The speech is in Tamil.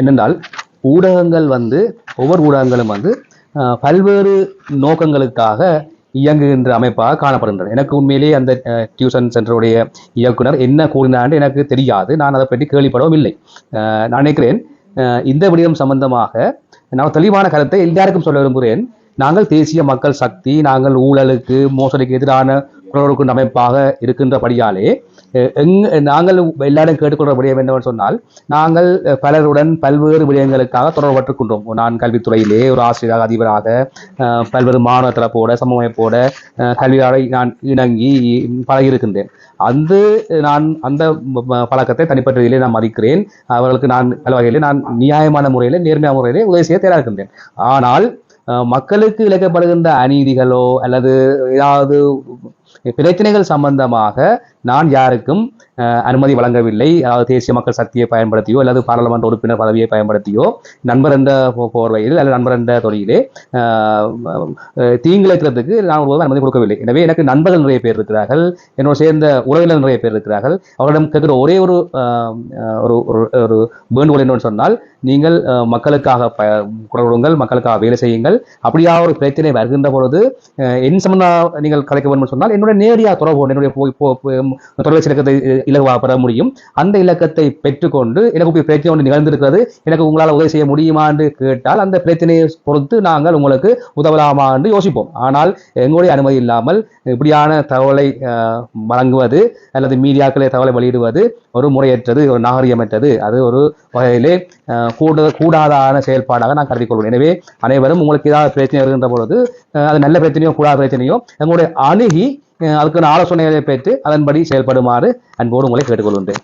என்னென்றால் ஊடகங்கள் வந்து ஒவ்வொரு ஊடகங்களும் வந்து பல்வேறு நோக்கங்களுக்காக இயங்குகின்ற அமைப்பாக காணப்படுகின்றன. எனக்கு உண்மையிலேயே அந்த டியூஷன் சென்டருடைய இயக்குனர் என்ன கூறினான்னு எனக்கு தெரியாது. நான் அதை பற்றி கேள்விப்படவும் இல்லை. நான் நினைக்கிறேன் இந்த விடயம் சம்பந்தமாக நான் தெளிவான கருத்தை எல்லாருக்கும் சொல்ல விரும்புகிறேன். நாங்கள் தேசிய மக்கள் சக்தி நாங்கள் ஊழலுக்கு மோசடிக்கு எதிரான குரல் அமைப்பாக இருக்கின்றபடியாலே எங் நாங்கள் எல்லாரும் கேட்டுக்கொள்ற விடயம் என்னவென்று சொன்னால் நாங்கள் பலருடன் பல்வேறு விடயங்களுக்காக தொடர்பட்டிருக்கின்றோம் நான் கல்வித்துறையிலே ஒரு ஆசிரியராக அதிபராக பல்வேறு மாணவ தரப்போட சமூகமைப்போட அஹ், கல்வியாளரை நான் இணங்கி பழகியிருக்கின்றேன். அந்த நான் அந்த பழக்கத்தை தனிப்பட்டதிலே நான் மதிக்கிறேன். அவர்களுக்கு நான் பல வகையிலே நான் நியாயமான முறையிலே நேர்மையான முறையிலே உதவி செய்ய தயாராக இருக்கின்றேன். ஆனால் மக்களுக்கு இழைக்கப்படுகின்ற அநீதிகளோ அல்லது ஏதாவது பிரச்சனைகள் சம்பந்தமாக நான் யாருக்கும் அனுமதி வழங்கவில்லை. அதாவது தேசிய மக்கள் சக்தியை பயன்படுத்தியோ அல்லது பாராளுமன்ற உறுப்பினர் பதவியை பயன்படுத்தியோ நண்பர் என்ற போர்வையில் அல்லது நண்பர் என்ற தொழிலே தீங்கிழைக்கிறதுக்கு நான் ஒருவரும் அனுமதி கொடுக்கவில்லை. எனவே எனக்கு நண்பர்கள் நிறைய பேர் இருக்கிறார்கள். என்னோட சேர்ந்த உறவினர் நிறைய பேர் இருக்கிறார்கள். அவர்களிடம் கேட்கிற ஒரே ஒரு ஒரு ஒரு- வேண்டுகோள் என்னன்னு சொன்னால் நீங்கள் மக்களுக்காக ப குரல் கொடுங்கள் மக்களுக்காக வேலை செய்யுங்கள். அப்படியா ஒரு பிரச்சனை வருகின்ற பொழுது என் சம்பந்தம் நீங்கள் கலைக்க வேண்டும் சொன்னால் என்னுடைய நேரடியாக தொடர்பு என்னுடைய போய் தொலைபேசி இலக்கத்தை இலகுவாக பெற முடியும். அந்த இலக்கத்தை பெற்றுக்கொண்டு எனக்கு இப்படி பிரச்சனை ஒன்று நிகழ்ந்திருக்கிறது. எனக்கு உங்களால் உதவி செய்ய முடியுமா என்று கேட்டால் அந்த பிரச்சனையை பொறுத்து நாங்கள் உங்களுக்கு உதவலாமா என்று யோசிப்போம். ஆனால் எங்களுடைய அனுமதி இல்லாமல் இப்படியான தகவலை வழங்குவது அல்லது மீடியாக்களை தகவலை வெளியிடுவது ஒரு முறையற்றது ஒரு நாகரிகமற்றது. அது ஒரு வகையிலே கூட கூடாதான செயல்பாடாக நான் கருதிக் கொள்வேன் எனவே அனைவரும் உங்களுக்கு ஏதாவது பிரச்சனை வருகின்ற பொழுது அது நல்ல பிரச்சனையோ கூடாத பிரச்சனையோ எங்களுடைய அணுகி அதுக்கான ஆலோசனைகளை பெற்று அதன்படி செயல்படுமாறு அன்போடு உங்களை கேட்டுக்கொள்கின்றேன்.